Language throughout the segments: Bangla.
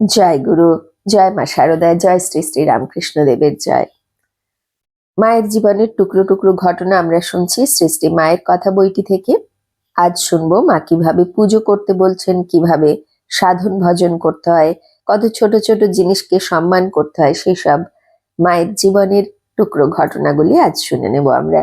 জয় গুরু, জয় মা শারদা জয় শ্রী শ্রী রামকৃষ্ণ দেবের জয়। মায়ের জীবনের টুকরো টুকরো ঘটনা আমরা শুনছি শ্রী শ্রী মায়ের কথা বইটি থেকে। আজ শুনব মা কীভাবে পুজো করতে বলছেন, কীভাবে সাধন ভজন করতে হয়, কত ছোট ছোট জিনিসকে সম্মান করতে হয়, সেসব মায়ের জীবনের টুকরো ঘটনাগুলি আজ শুনে নেব আমরা।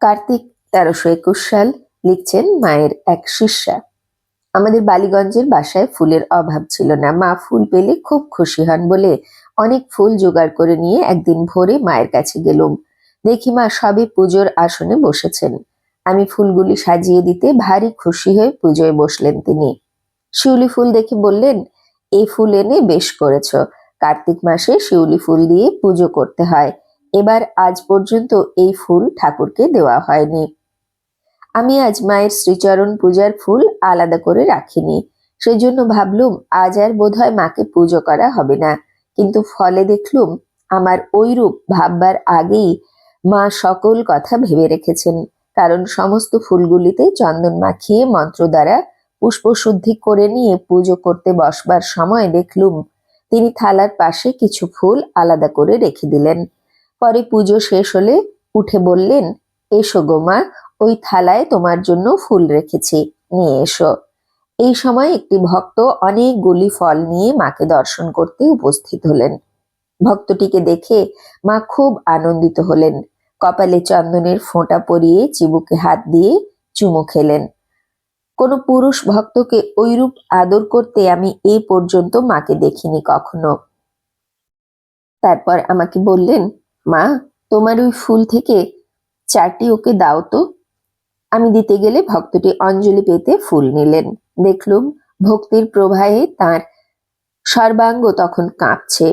কার্তিক তেরোশো একুশ সাল লিখছেন মায়ের এক শিষ্যা। আমাদের বালিগঞ্জের বাসায় ফুলের অভাব ছিল না। মা ফুল পেলে খুব খুশি হন বলে অনেক ফুল জোগাড় করে নিয়ে একদিন ভোরে মায়ের কাছে গেলুম। দেখি মা সবে পুজোর আসনে বসেছেন। আমি ফুলগুলি সাজিয়ে দিতে ভারী খুশি হয়ে পুজোয় বসলেন তিনি। শিউলি ফুল দেখে বললেন এই ফুল এনে বেশ করেছ। কার্তিক মাসে শিউলি ফুল দিয়ে পুজো করতে হয়। এবার আজ পর্যন্ত এই ফুল ঠাকুরকে দেওয়া হয়নি। আমি আজ মায়ের শ্রীচরণ পূজার ফুল আলাদা করে রাখিনি। সেই জন্য ভাবলুম, আজ আর বোধ বোধহয় মাকে পুজো করা হবে না। কিন্তু ফলে দেখলুম, আমার ওইরূপ ভাববার আগেই মা সকল কথা ভেবে রেখেছেন। কারণ সমস্ত ফুলগুলিতে চন্দন মাখিয়ে মন্ত্র দ্বারা পুষ্পশুদ্ধি করে নিয়ে পুজো করতে বসবার সময় দেখলুম, তিনি থালার পাশে কিছু ফুল আলাদা করে রেখে দিলেন। পরে পুজো শেষ হলে উঠে বললেন, এসো গো মা ওই থালায় তোমার জন্য ফুল রেখেছি। নিয়ে এসো। এই সময় একটি ভক্ত অনেকগুলি ফল নিয়ে মাকে দর্শন করতে উপস্থিত হলেন। ভক্তটিকে দেখে মা খুব আনন্দিত হলেন। কপালে চন্দনের ফোঁটা পরিয়ে চিবুকে হাত দিয়ে চুমু খেলেন। কোনো পুরুষ ভক্তকে ঐরূপ আদর করতে আমি এ পর্যন্ত মাকে দেখিনি কখনো। তারপর আমাকে বললেন, মা, তোমার ওই ফুল থেকে চারটি ওকে দাও তো। আমি দিতে গেলে ভক্তটি অঞ্জলি পেতে ফুল নিলেন। দেখলুম ভক্তির প্রবাহে তার সর্বাঙ্গ তখন কাঁপছে।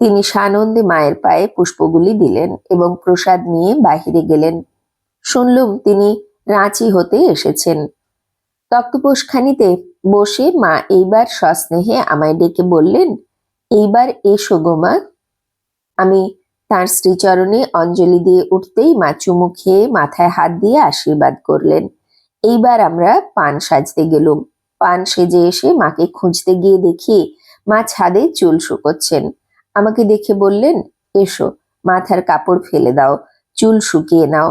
তিনি সানন্দে মায়ের পায়ে পুষ্পগুলি দিলেন এবং প্রসাদ নিয়ে বাহিরে গেলেন। শুনলুম তিনি রাঁচি হতে এসেছেন। তক্তপোষখানিতে বসে মা এইবার সস্নেহে আমায় ডেকে বললেন, এইবার এসো গোমা আমি তার শ্রীচরণে অঞ্জলি দিয়ে উঠতেই মা চুমু খেয়ে মাথায় হাত দিয়ে আশীর্বাদ করলেন। এইবার আমরা পান সাজতে গেলুম। পান সেজে এসে মাকে খুঁজতে গিয়ে দেখি মা ছাদে চুল শুকোচ্ছেন। আমাকে দেখে বললেন, এসো, মাথার কাপড় ফেলে দাও, চুল শুকিয়ে নাও।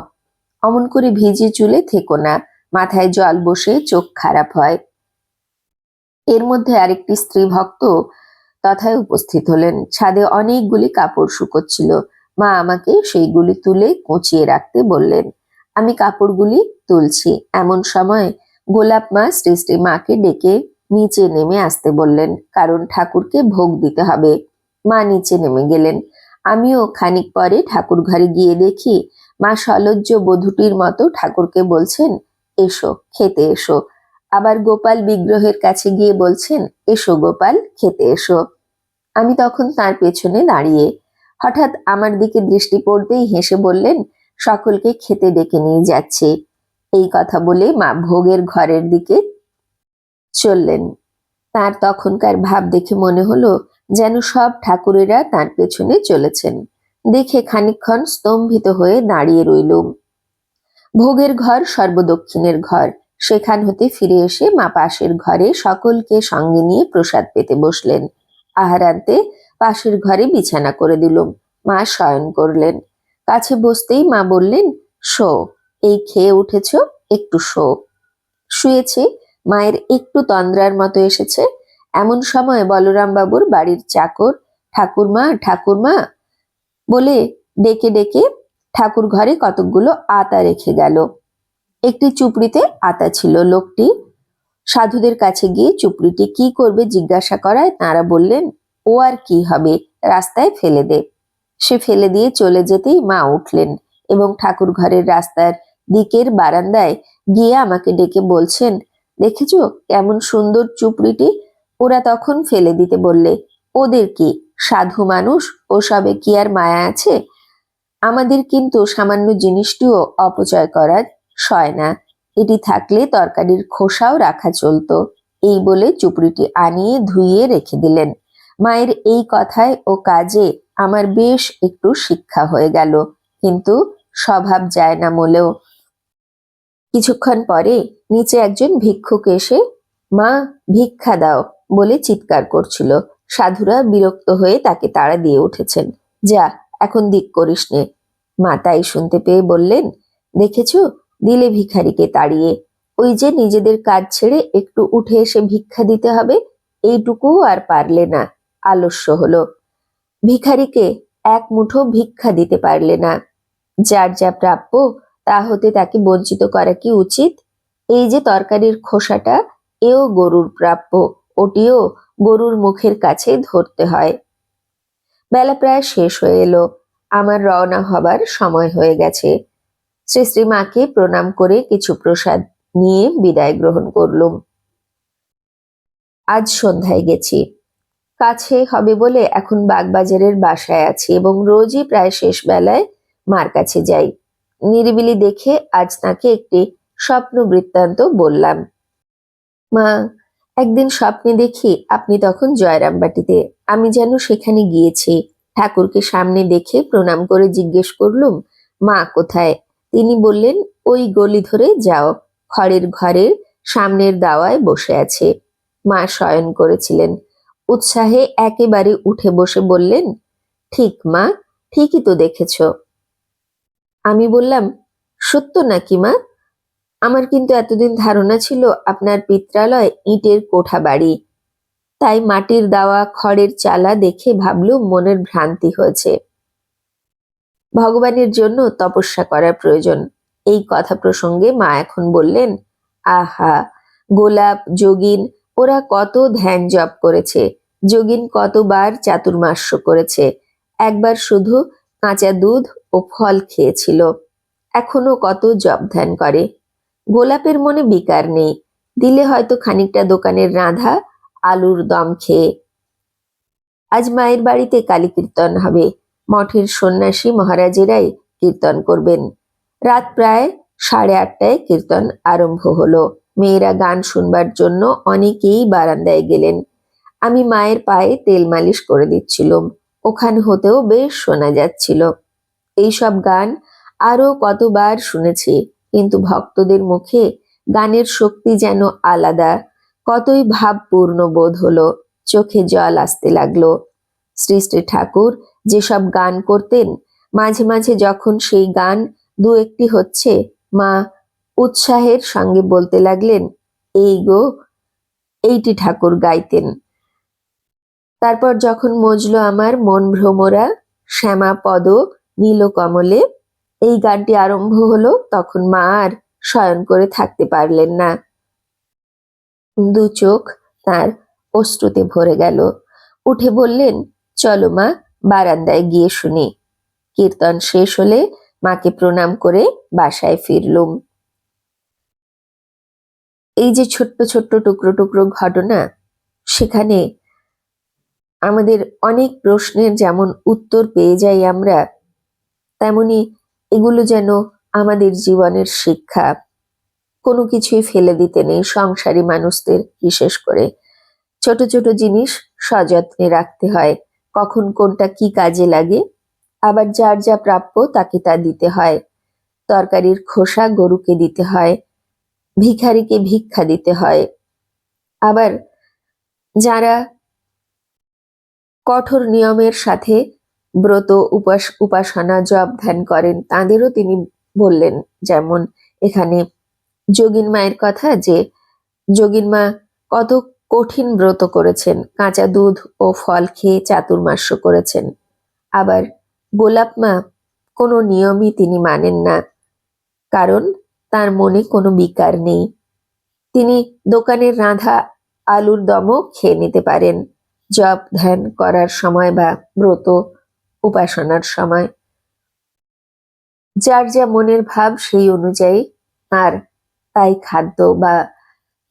অমন করে ভিজে চুলে থেকো না, মাথায় জল বসে চোখ খারাপ হয়। এর মধ্যে আরেকটি স্ত্রী ভক্ত তথায় উপস্থিত হলেন। ছাদে অনেকগুলি কাপড় শুকোচ্ছিল। মা আমাকে সেইগুলি তুলে কুচিয়ে রাখতে বললেন, আমি কাপড়গুলি তুলছি। এমন সময় গোলাপ মা শ্রী মাকে ডেকে নিচে নেমে আসতে বললেন, কারণ ঠাকুরকে ভোগ দিতে হবে। মা নিচে নেমে গেলেন। আমিও খানিক পরে ঠাকুর ঘরে গিয়ে দেখি মা সলজ্জ বধূটির মতো ঠাকুরকে বলছেন, এসো, খেতে এসো। আবার গোপাল বিগ্রহের কাছে গিয়ে বলছেন, এসো গোপাল, খেতে এসো। আমি তখন তার পেছনে দাঁড়িয়ে হঠাৎ আমার দিকে দৃষ্টি পড়তেই হেসে বললেন, সকলকে খেতে ডেকে নিয়ে যাচ্ছে। এই কথা বলে মা ভোগের ঘরের দিকে চললেন। তার তখনকার ভাব দেখে মনে হলো যেন সব ঠাকুরেরা তার পেছনে চলেছেন। দেখে খানিকক্ষণ স্তম্ভিত হয়ে দাঁড়িয়ে রইলুম। ভোগের ঘর সর্বদক্ষিণের ঘর। সেখান হতে ফিরে এসে মা পাশের ঘরে সকলকে সঙ্গে নিয়ে প্রসাদ পেতে বসলেন। আহারান্তে পাশের ঘরে বিছানা করে দিলুম মা শয়ন করলেন। কাছে বসতেই মা বললেন, শো, এই খেয়ে উঠেছ, একটু শো। শুয়েছে, মায়ের একটু তন্দ্রার মতো এসেছে। এমন সময় বলরাম বাবুর বাড়ির চাকর, ঠাকুরমা ঠাকুরমা! বলে ডেকে ডেকে ঠাকুর ঘরে কতকগুলো আতা রেখে গেল। একটি চুপড়িতে আতা ছিল। লোকটি সাধুদের কাছে গিয়ে চুপড়িটি কি করবে জিজ্ঞাসা করায় তারা বললেন, ও আর কি হবে? রাস্তায় ফেলে দে। সে ফেলে দিয়ে চলে যেতেই মা উঠলেন এবং ঠাকুর ঘরের রাস্তার দিকের বারান্দায় গিয়ে আমাকে ডেকে বলছেন, দেখেছ কেমন সুন্দর চুপড়িটি? ওরা তখন ফেলে দিতে বললে, ওদের কি, সাধু মানুষ? ওসবে কি আর মায়া আছে? আমাদের কিন্তু সামান্য জিনিসটিও অপচয় করার সয় না। এটি থাকলে তরকারির খোসাও রাখা চলতো। এই বলে চুপড়িটি আনিয়ে ধুইয়ে রেখে দিলেন। মায়ের এই কথায় ও কাজে আমার বেশ একটু শিক্ষা হয়ে গেল। কিন্তু স্বভাব যায় না মোলেও। কিছুক্ষণ পরে নিচে একজন ভিক্ষুক এসে, মা, ভিক্ষা দাও, বলে চিৎকার করছিল। সাধুরা বিরক্ত হয়ে তাকে তাড়া দিয়ে উঠেছেন। যা, এখন দিক করিস নে। মা তাই শুনতে পেয়ে বললেন, দেখেছ দিলে ভিখারিকে তাড়িয়ে, ওই যে নিজেদের কাজ ছেড়ে একটু উঠে এসে ভিক্ষা দিতে হবে, এইটুকুও আর পারলে না, আলস্য হলো। ভিখারিকে এক মুঠো ভিক্ষা দিতে পারলে না। যার যা প্রাপ্য, তা হতে তাকে বঞ্চিত করা কি উচিত? এই যে তরকারির খোসাটা, এও গরুর প্রাপ্য, ওটিও গরুর মুখের কাছে ধরতে হয়। বেলা প্রায় শেষ হয়ে এলো। আমার রওনা হবার সময় হয়ে গেছে। শ্রী শ্রী মাকে প্রণাম করে কিছু প্রসাদ নিয়ে বিদায় গ্রহণ করলুম। আজ সন্ধ্যায় গেছি। কাছে হবে বলে এখন বাগবাজারের বাসায় আছি এবং রোজই প্রায় শেষ বেলায় মার কাছে যাই। নিরিবিলি দেখে আজ তাকে একটি স্বপ্ন বৃত্তান্ত বললাম। মা, একদিন স্বপ্নে দেখি আপনি তখন জয়রামবাটিতে। আমি যেন সেখানে গিয়েছি। ঠাকুরকে সামনে দেখে প্রণাম করে জিজ্ঞেস করলুম, মা কোথায়? তিনি বললেন, ওই গলি ধরে যাও খড়ের ঘরের সামনের দাওয়ায় বসে আছে। মা শয়ন করেছিলেন। উৎসাহে একেবারে উঠে বসে বললেন, ঠিক মা, ঠিকই তো দেখেছ। আমি বললাম, সত্য নাকি মা? আমার কিন্তু এতদিন ধারণা ছিল আপনার পিত্রালয় ইটের কোঠা বাড়ি। তাই মাটির দেওয়া, খড়ের চালা দেখে ভাবলুম মনের ভ্রান্তি হয়েছে। ভগবানের জন্য তপস্যা করার প্রয়োজন। এই কথা প্রসঙ্গে মা এখন বললেন, আহা, গোলাপ, যোগিন, ওরা কত ধ্যান জপ করেছে। যোগিন কতবার চাতুর্মাস্য করেছে। একবার শুধু কাঁচা দুধ ও ফল খেয়েছিল এখনও কত জপ ধ্যান করে। গোলাপের মনে বিকার নেই, দিলে হয়তো খানিকটা দোকানের রাঁধা আলুর দম খেয়ে। আজ মায়ের বাড়িতে কালী কীর্তন হবে। মঠের সন্ন্যাসী মহারাজেরাই কীর্তন করবেন। রাত প্রায় সাড়ে আটটায় কীর্তন আরম্ভ হলো। মেয়েরা গান শুনবার জন্য অনেকেই বারান্দায় গেলেন। আমি মায়ের পায়ে তেল মালিশ করে দিচ্ছিলাম। ওখানে হতেও বেশ শোনা যাচ্ছিল। এইসব গান আরও কতবার শুনেছি, কিন্তু ভক্তদের মুখে গানের শক্তি যেন আলাদা। কতই ভাবপূর্ণ বোধ হলো, চোখে জল আসতে লাগল। শ্রী শ্রী ঠাকুর যেসব গান করতেন, মাঝে মাঝে যখন সেই গান দু একটি হচ্ছে, মা উৎসাহের সঙ্গে বলতে লাগলেন, এই গো, এইটি ঠাকুর গাইতেন। তারপর যখন মজলো আমার মন ভ্রমরা শ্যামা পদ নীলকমলে, এই গানটি আরম্ভ হলো, তখন মা আর শয়ন করে থাকতে পারলেন না। দু চোখ তার অশ্রুতে ভরে গেল। উঠে বললেন, চলো মা বারান্দায় গিয়ে শুনি। কীর্তন শেষ হলে মাকে প্রণাম করে বাসায় ফিরলুম। এই যে ছোট্ট ছোট্ট টুকরো টুকরো ঘটনা, সেখানে আমাদের অনেক প্রশ্নের যেমন উত্তর পেয়ে যাই আমরা, তেমনি এগুলো যেন আমাদের জীবনের শিক্ষা। কোনো কিছুই ফেলে দিতে নেই সংসারী মানুষদের, বিশেষ করে। ছোট ছোট জিনিস সযত্নে রাখতে হয়। কখন কোনটা কি কাজে লাগে? আবার যার যা প্রাপ্য তাকে তা দিতে হয়। তরকারির খোসা গরুকে দিতে হয়। ভিখারিকে ভিক্ষা দিতে হয়। আবার যারা কঠোর নিয়মের সাথে ব্রত উপাস, উপাসনা, জপ ধ্যান করেন, তাদেরও তিনি বললেন যেমন এখানে যোগিন মায়ের কথা যে যোগিন মা কত কঠিন ব্রত করেছেন, কাঁচা দুধ ও ফল খেয়ে চাতুর্মাস্য করেছেন। আবার গোলাপ মা কোনো নিয়মই তিনি মানেন না, কারণ তার মনে কোনো বিকার নেই। তিনি দোকানের রাঁধা আলুর দমও খেয়ে নিতে পারেন, জপ ধ্যান করার সময় বা ব্রত উপাসনার সময়। যার যা মনের ভাব সেই অনুযায়ী তার তাই খাদ্য বা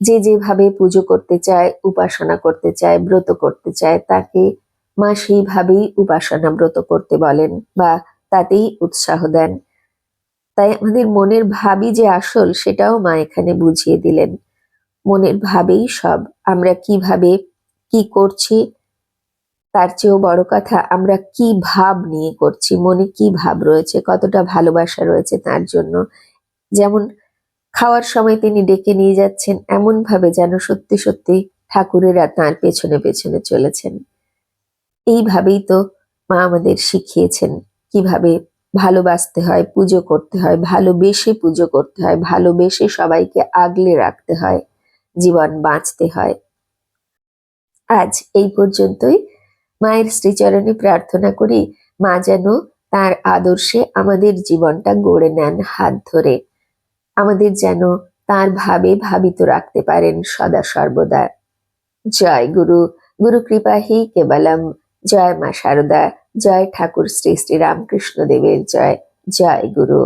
যে যেভাবে পুজো করতে চায়, উপাসনা করতে চায়, ব্রত করতে চায়, তাকে মা সেইভাবেই উপাসনা ব্রত করতে বলেন বা তাতেই উৎসাহ দেন। তাই আমাদের মনের ভাবই যে আসল, সেটাও মা এখানে বুঝিয়ে দিলেন। মনের ভাবেই সব। আমরা কীভাবে কি করছি, তার চেয়েও বড় কথা, আমরা কি ভাব নিয়ে করছি, মনে কি ভাব রয়েছে, কতটা ভালোবাসা রয়েছে তার জন্য। যেমন খাওয়ার সময় তিনি ডেকে নিয়ে যাচ্ছেন এমন ভাবে যেন সত্যি সত্যি ঠাকুরেরা তার পেছনে পেছনে চলেছেন। এইভাবেই তো মা আমাদের শিখিয়েছেন কীভাবে ভালোবাসতে হয়, পুজো করতে হয়, ভালোবেসে পুজো করতে হয়, ভালোবেসে সবাইকে আগলে রাখতে হয়, জীবন বাঁচতে হয়। আজ এই পর্যন্তই। মায়ের শ্রীচরণে প্রার্থনা করি, মা যেন তার আদর্শে আমাদের জীবনটা গড়ে নেন হাত ধরে। আমাদের যেন তার ভাবে ভাবিত রাখতে পারেন সদা সর্বদা। জয় গুরু গুরু কৃপা হি কেবলম। জয় মা শারদা জয় ঠাকুর শ্রী শ্রী রামকৃষ্ণ দেবের জয়। জয় গুরু।